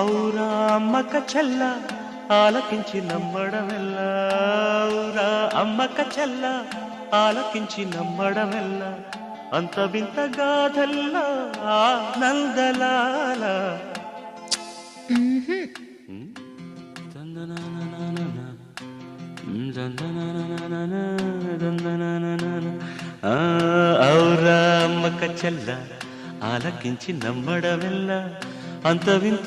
ఔరా అమ్మక చెల్ల ఆలకించి నమ్మడమెల్ల ఔరా అమ్మక చెల్ల ఆలకించి నమ్మడమెల్ల అంత వింత గాథల్లా ఆనందలాల ఆ, అమ్మక చెల్ల ఆలకించి నమ్మడమెల్ల అంత వింత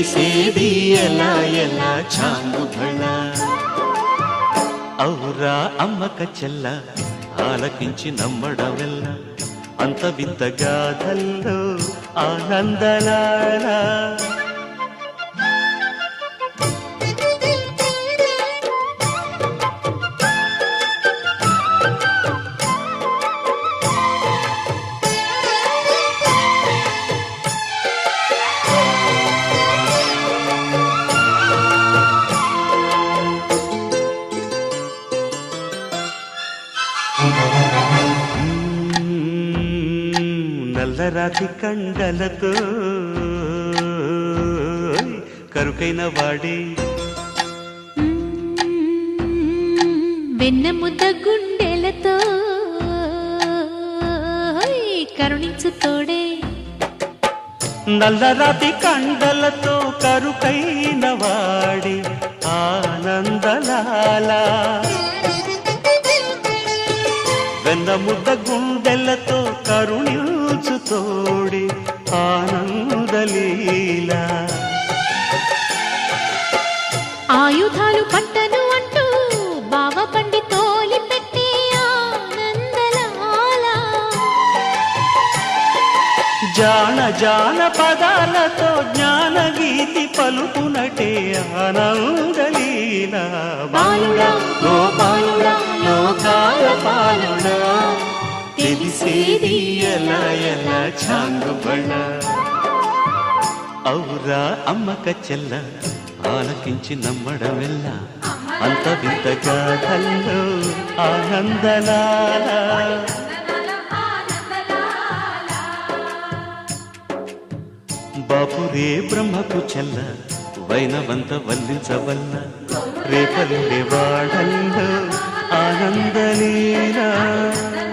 తెలిసేది ఎలా ఎలా చాంగు భళ ఔరా అమ్మక చెల్ల ఆలకించి నమ్మడమెల్ల. అంత వింత గాథల్లో ఆనందలాల నల్లరాతి కండలతో. కరుకైన వాడే. వెన్న ముద్ద గుండెలతో. కరుణించు తోడే. నల్లరాతి కండలతో కరుకైన వాడి. ఆనందలాల. ముద్ద గుండెలతో కరుణించు తోడి ఆనందలీల ఆయుధాలు పట్టను అంటూ బావ బండి తోలి పెట్టి ఆనందలాల జాన జాన పదాలతో జ్ఞాన గీతి పలుకునటే ఆనందలీల బాలుడా గోపాలుడా లోకాల పాలుడా. తెలిసేది ఎలా ఎలా చాంగుబళ్ళ ఔరా అమ్మక చెల్ల ఆలకించి నమ్మడమెల్ల. అంత వింత గాథల్లో ఆనందలాల. నందనాల ఆనందలాల బాపురే బ్రహ్మకు చెల్ల వైనవంత వల్లించవల్ల. రేపల్లె వాడల్లో ఆనందలీలా నందనాల ఆనందలీల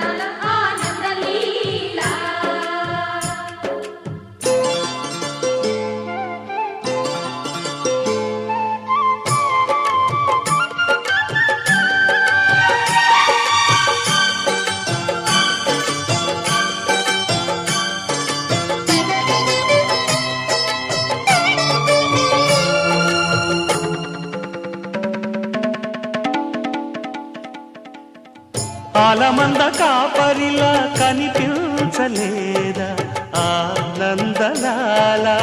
ఆలమంద కాపరిలా కనిపించలేదా ఆనందలాలా.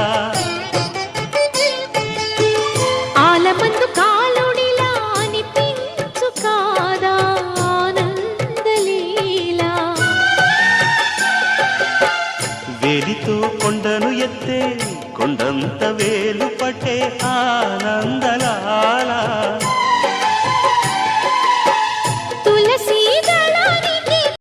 ఆలమందు కాలుడిలా అనిపించు కాదా ఆనందలీలా. వేలితో కొండను ఎత్తే కొండంత వేలు పట్టే ఆనందలాలా.